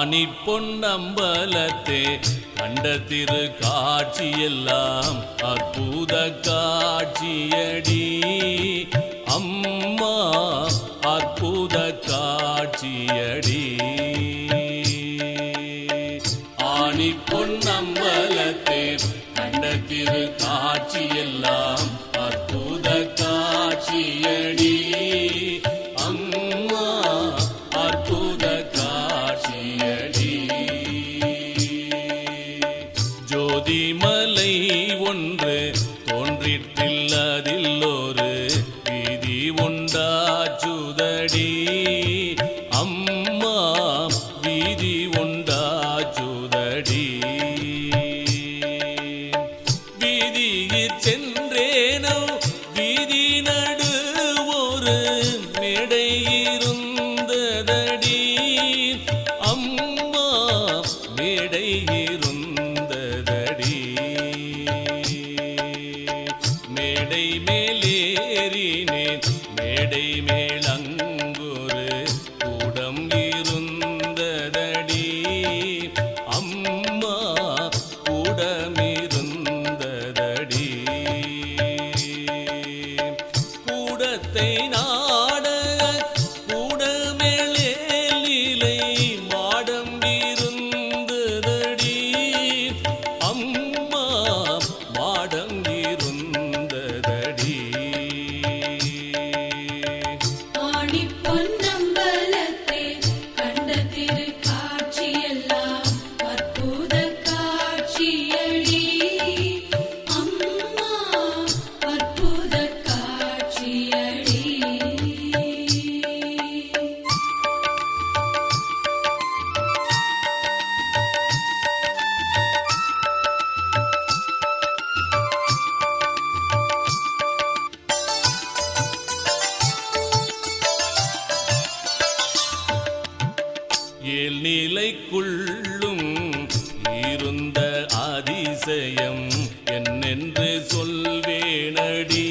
காணி பொன்னம்பலத்தே கண்ட திரு காட்சியெல்லாம் அற்புத காட்சியடி. அம்மா அற்புத காட்சியடி. தேனடி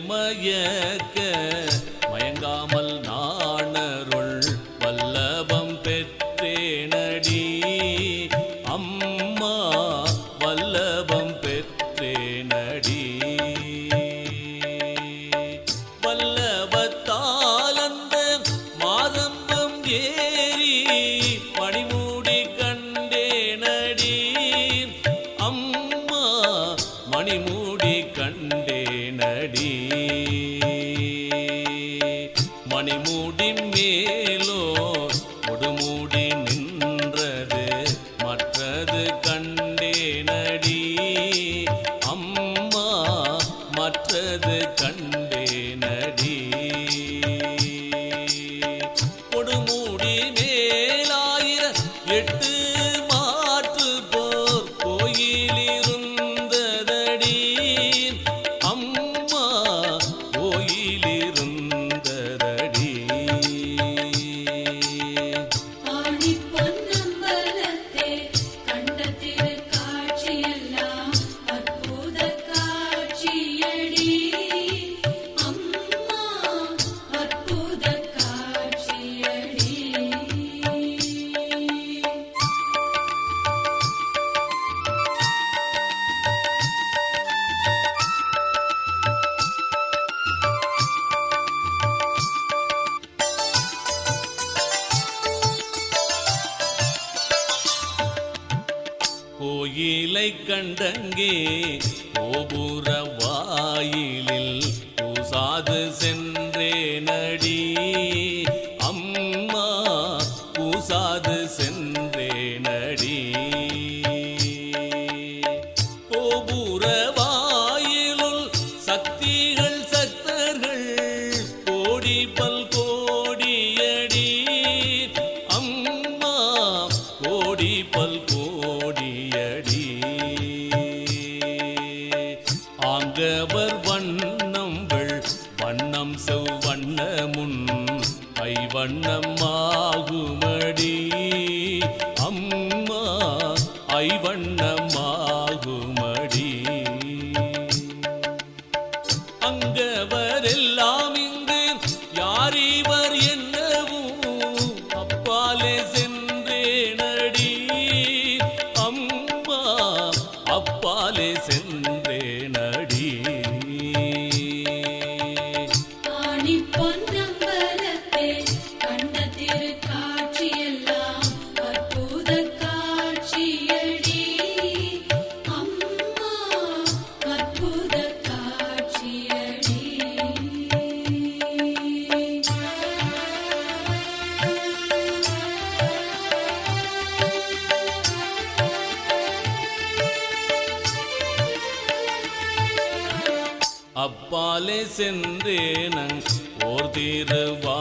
மயக்க கண்டங்கே சென்றேனங். ஓர் திருவாயிலில்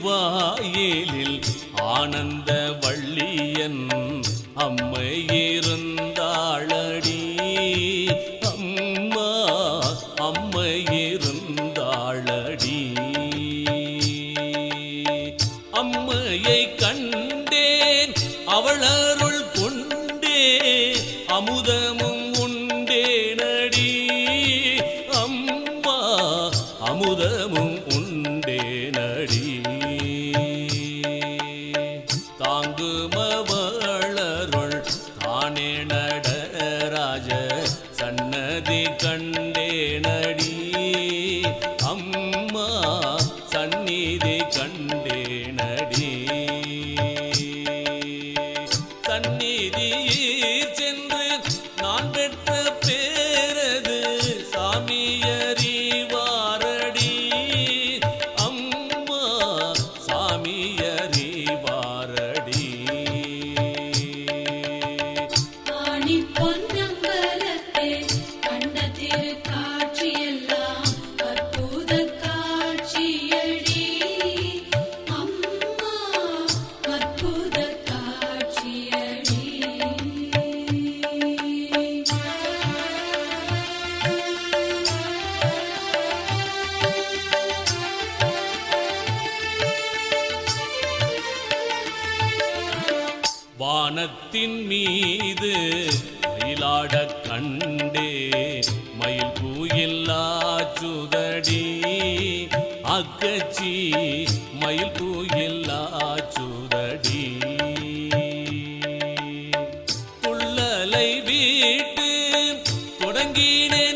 அத்திருவாயிலில் ஆனந்த வள்ளியன் அம்மையிருந்த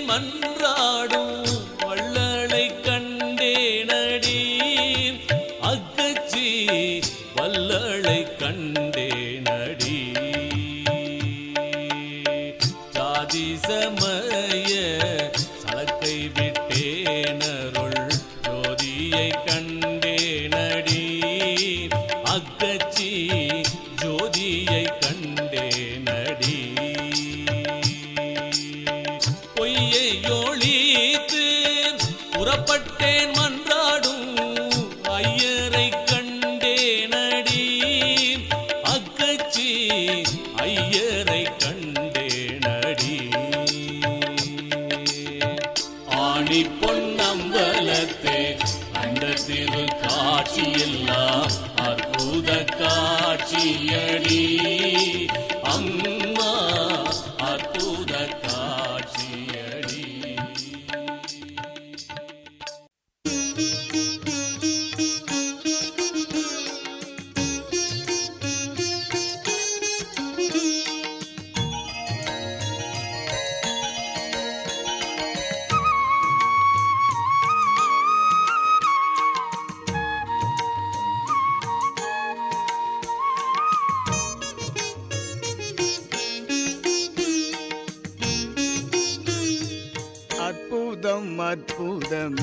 மன்றாடும் அற்புதம்.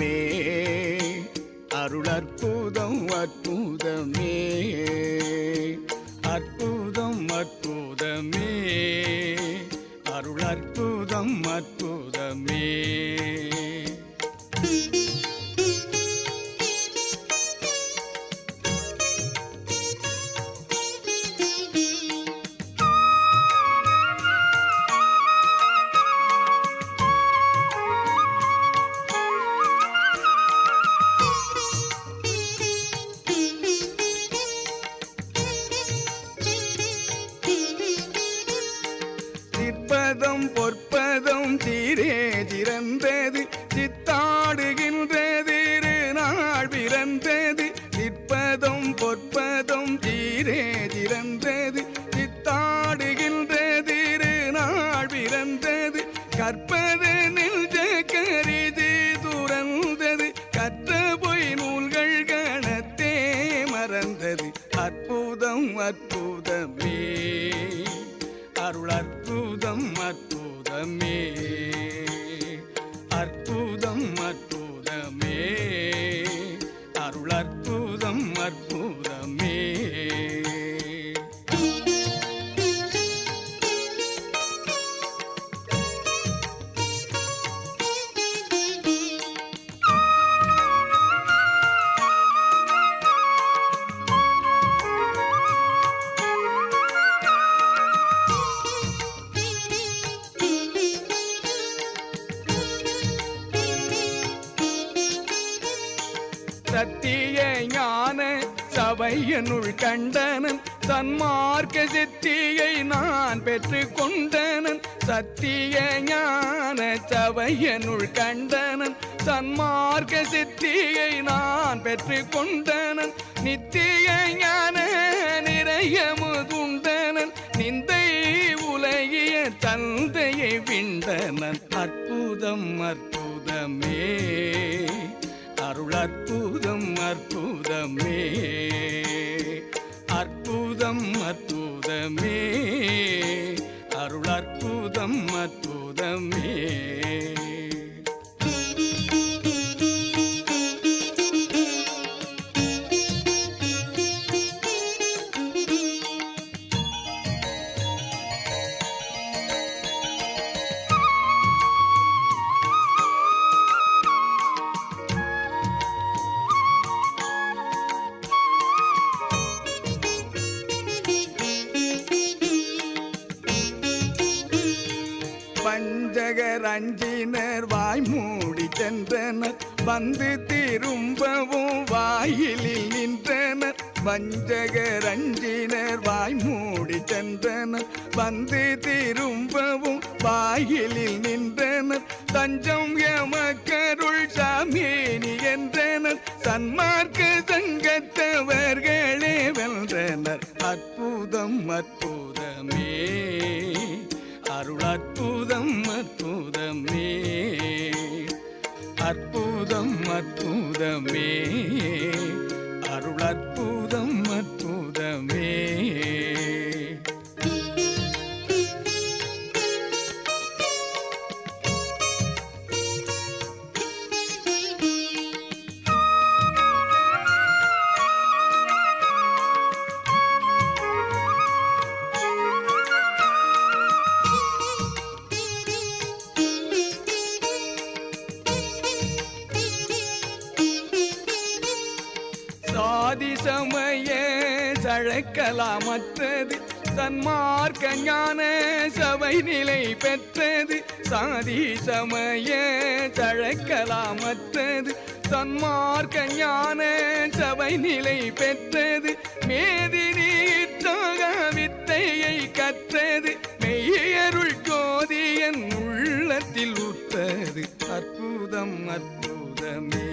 அற்புதமே. அருள் அற்புதம் அற்புதமே. சத்திய ஞான சபையனுள் கண்டனன் சன்மார்க்க சித்தியை நான் பெற்று கொண்டனன். சத்திய ஞான சபையனுள் கண்டனன் சன்மார்க்க சித்தியை நான் பெற்று கொண்டனன். நித்திய ஞான நிறைய முதுண்டனன் நிந்தை உலகிய தந்தையை விண்டனன். அற்புதம் அற்புதமே. அற்புதமே. வஞ்சகர் அஞ்சினர் வாய் மூடி சென்றனர். வந்து திரும்பவும் வாயிலில் நின்றனர். வஞ்சகர் அஞ்சினர் வாய் மூடி சென்றனர். வந்து திரும்பவும் வாயிலில் நின்றனர். தஞ்சம் எமக்கருள் சாமேனி என்றனர். சன்மார்க்க சங்கத்தவர்களே வென்றனர். அற்புதம் அற்புதமே. அருள் அற்புதம் அற்புதமே. அற்புதம் அற்புதமே. அருள் அற்புதம் மற்றது சன்மார்க்க ஞான சபை நிலை பெற்றது. சாதி சமய தழக்கலாமற்றது சன்மார்க்க ஞான சபை நிலை பெற்றது. மேதினீற்றாக வித்தையை கற்றது. மெய்யருள் ஜோதியன் உள்ளத்தில் உற்றது. அற்புதம் அற்புதமே.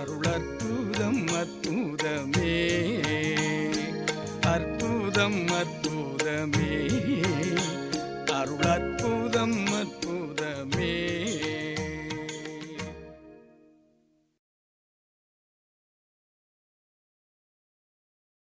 அருள் அற்புதம் அற்புதமே. அற்புதம் அற்புதமே அருள் அற்புதம்